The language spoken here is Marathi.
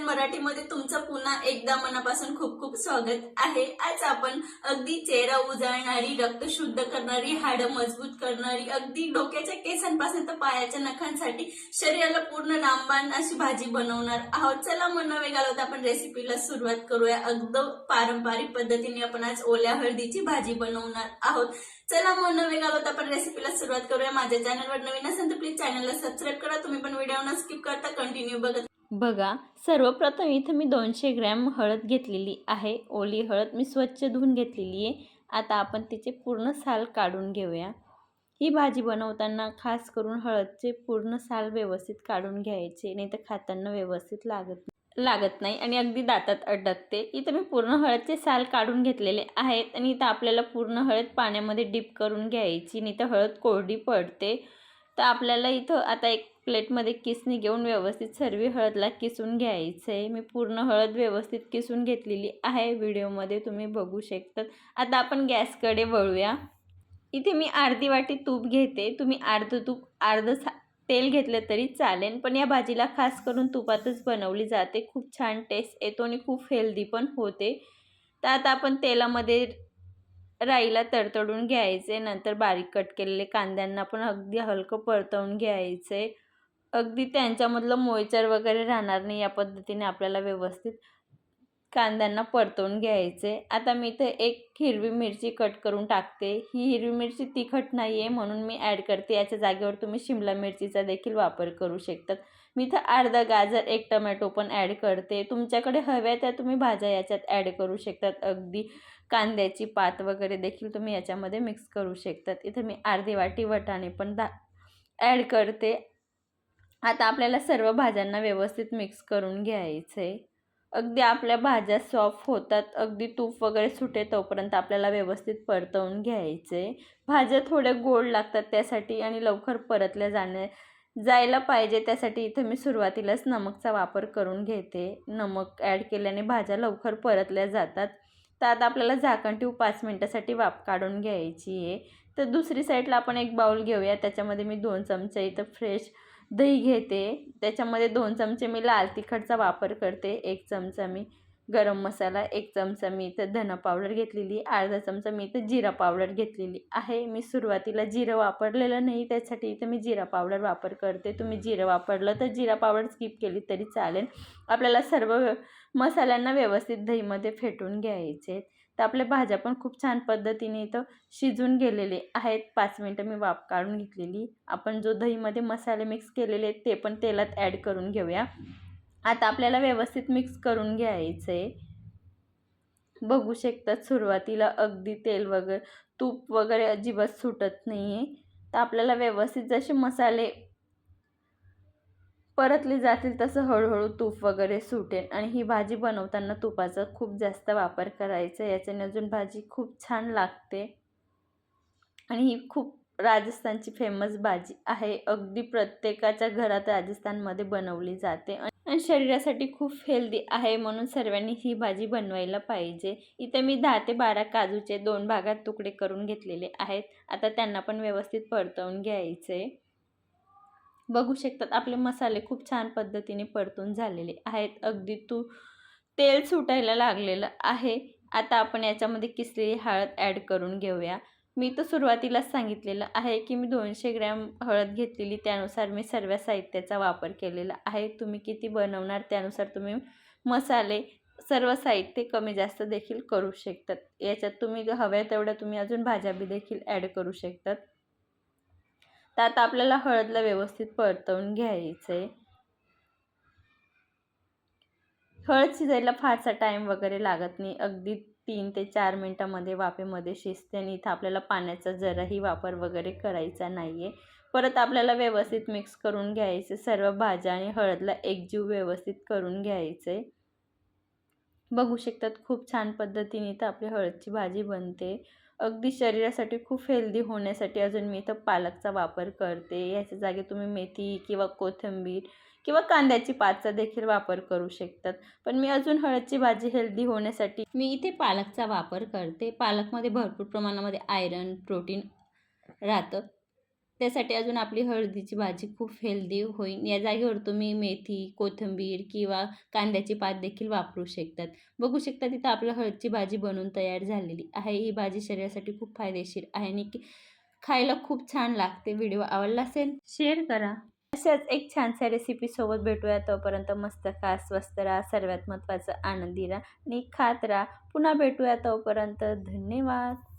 मराठीमध्ये तुमचं पुन्हा एकदा मनापासून खूप खूप स्वागत आहे. आज आपण अगदी चेहरा उजळणारी रक्त शुद्ध करणारी हाडं मजबूत करणारी अगदी डोक्याच्या केसांपासून तर पायाच्या नखांसाठी शरीराला पूर्ण लांबान अशी भाजी बनवणार आहोत. चला मन नवे आपण रेसिपीला सुरुवात करूया. अगदी पारंपरिक पद्धतीने आपण आज ओल्या हळदीची भाजी बनवणार आहोत. चला मग नवे घालवत आपण रेसिपीला सुरुवात करूया. माझ्या चॅनलवर नवीन असेल तर प्लीज चॅनलला सबस्क्राईब करा. तुम्ही पण व्हिडिओ न स्किप करता कंटिन्यू बघत बघा सर्वप्रथम इथं मी दोनशे ग्रॅम हळद घेतलेली आहे. ओली हळद मी स्वच्छ धुवून घेतलेली आहे. आता आपण तिचे पूर्ण साल काढून घेऊया. ही भाजी बनवताना खास करून हळदचे पूर्ण साल व्यवस्थित काढून घ्यायचे नाही तर खाताना व्यवस्थित लागत लागत नाही आणि अगदी दातात अडकते. इथं मी पूर्ण हळदचे साल काढून घेतलेले आहेत आणि इथं आपल्याला पूर्ण हळद पाण्यामध्ये डिप करून घ्यायची नाही तर हळद कोरडी पडते. तर आपल्याला इथं आता एक प्लेटमध्ये किसणी घेऊन व्यवस्थित सर्व हळदला किसून घ्यायचं. आहे मी पूर्ण हळद व्यवस्थित किसून घेतलेली आहे. व्हिडिओमध्ये तुम्ही बघू शकतात. आता आपण गॅसकडे वळूया. इथे मी अर्धी वाटी तूप घेते. तुम्ही अर्धं तूप अर्धं सा तेल घेतलं तरी चालेल पण या भाजीला खास करून तुपातच बनवली जाते. खूप छान टेस्ट येतो आणि खूप हेल्दी पण होते. तर आता आपण तेलामध्ये राईला तडतडून घ्यायचे. नंतर बारीक कट केलेले कांद्यांना पण अगदी हलकं परतवून घ्यायचे. अगदी त्यांच्यामधलं मोयचर वगैरे राहणार नाही या पद्धतीने आपल्याला व्यवस्थित कांद्यांना परतवून घ्यायचे. आता मी इथं एक हिरवी मिरची कट करून टाकते. ही हिरवी मिरची तिखट नाही आहे म्हणून मी ॲड करते. याच्या जागेवर तुम्ही शिमला मिरचीचा देखील वापर करू शकतात. मी इथं अर्धा गाजर एक टमॅटो पण ॲड करते. तुमच्याकडे हव्या त्या तुम्ही भाज्या याच्यात ॲड करू शकतात. अगदी कांद्याची पात वगैरे देखील तुम्ही याच्यामध्ये मिक्स करू शकतात. इथं मी अर्धी वाटी वटाणे पण दा ॲड करते. आता आपल्याला सर्व भाज्यांना व्यवस्थित मिक्स करून घ्यायचं आहे अगदी आपल्या भाज्या सॉफ्ट होतात अगदी तूप वगैरे सुटे तोपर्यंत आपल्याला व्यवस्थित परतवून घ्यायचे भाज्या थोड्या गोड लागतात त्यासाठी आणि लवकर परतल्या जाण्या जायला पाहिजे त्यासाठी इथं मी सुरुवातीलाच नमकचा वापर करून घेते. नमक ॲड केल्याने भाज्या लवकर परतल्या जातात. तर आता आपल्याला झाकण ठेवू पाच मिनटासाठी वाफ काढून घ्यायची आहे तर दुसरी साईडला आपण एक बाऊल घेऊया त्याच्यामध्ये मी दोन चमचे इथं फ्रेश दही घेते. त्याच्यामध्ये दोन चमचे मी लाल तिखटचा वापर करते. एक चमचा मी गरम मसाला एक चमचा मी इथं धना पावडर घेतलेली अर्धा चमचा मी इथं जिरा पावडर घेतलेली आहे. मी सुरुवातीला जिरं वापरलेलं नाही त्यासाठी इथं मी जिरा पावडर वापर करते. तुम्ही जिरं वापरलं तर जिरा पावडर स्किप केली तरी चालेल. आपल्याला सर्व मसाल्यांना व्यवस्थित दहीमध्ये फेटून घ्यायचे तर आपल्या भाज्या पण खूप छान पद्धतीने इथं शिजून गेलेले आहेत. पाच मिनटं मी वाफ काढून घेतलेली. आपण जो दहीमध्ये मसाले मिक्स केलेले आहेत ते पण तेलात ॲड करून घेऊया. आता आपल्याला व्यवस्थित मिक्स करून घ्यायचं आहे बघू शकतात सुरुवातीला अगदी तेल वगैरे तूप वगैरे अजिबात सुटत नाही आहे तर आपल्याला व्यवस्थित जसे मसाले परतली जातील तसं हळूहळू तूप वगैरे सुटेल. आणि ही भाजी बनवताना तुपाचा खूप जास्त वापर करायचा. याच्याने अजून भाजी खूप छान लागते. आणि ही खूप राजस्थानची फेमस भाजी आहे. अगदी प्रत्येकाच्या घरात राजस्थानमध्ये बनवली जाते. आणि शरीरासाठी खूप हेल्दी आहे म्हणून सर्वांनी ही भाजी बनवायला पाहिजे. इथे मी दहा ते बारा काजूचे दोन भागात तुकडे करून घेतलेले आहेत. आता त्यांना पण व्यवस्थित परतवून घ्यायचे. बघू शकतात. आपले मसाले खूप छान पद्धतीने परतून झालेले आहेत. अगदी तू तेल सुटायला लागलेलं आहे. आता आपण याच्यामध्ये किसलेली हळद ॲड करून घेऊया. मी तर सुरुवातीलाच सांगितलेलं आहे की मी दोनशे ग्रॅम हळद घेतलेली. त्यानुसार मी सर्व साहित्याचा वापर केलेला आहे. तुम्ही किती बनवणार त्यानुसार तुम्ही मसाले सर्व साहित्य कमी जास्त देखील करू शकतात. याच्यात तुम्ही हव्या तेवढ्या तुम्ही अजून भाज्या बी देखील ॲड करू शकतात. त्यात आता आपल्याला हळदला व्यवस्थित परतवून घ्यायचं आहे हळद शिजायला फारसा टाईम वगैरे लागत नाही. अगदी तीन ते चार मिनटामध्ये वाफेमध्ये शिजते आणि इथं आपल्याला पाण्याचा जराही वापर वगैरे करायचा नाही आहे परत आपल्याला व्यवस्थित मिक्स करून घ्यायचं. सर्व भाज्या आणि हळदला एकजीव व्यवस्थित करून घ्यायचं. आहे बघू शकतात खूप छान पद्धतीने इथं आपली हळदची भाजी बनते. अगदी शरीरासाठी खूप हेल्दी होण्यासाठी अजून मी इथं पालकचा वापर करते. याच्या जागी तुम्ही मेथी किंवा कोथिंबीर किंवा कांद्याची पातचा देखील वापर करू शकतात. पण मी अजून हळदची भाजी हेल्दी होण्यासाठी मी इथे पालकचा वापर करते. पालकमध्ये भरपूर प्रमाणामध्ये आयरन प्रोटीन राहतं. त्यासाठी अजून आपली हळदीची भाजी खूप हेल्दी होईल. या जागेवर तुम्ही मेथी कोथिंबीर किंवा कांद्याची पात देखील वापरू शकतात. बघू शकता तिथं आपलं हळदची भाजी बनवून तयार झालेली आहे. ही भाजी शरीरासाठी खूप फायदेशीर आहे आणि की खायला खूप छान लागते. व्हिडिओ आवडला असेल शेअर करा. अशाच एक छानशा रेसिपीसोबत भेटूया. तोपर्यंत मस्त खा स्वस्त राहा सर्वात महत्त्वाचं आनंदी राहा आणि खात राहा. पुन्हा भेटूया तोपर्यंत. धन्यवाद.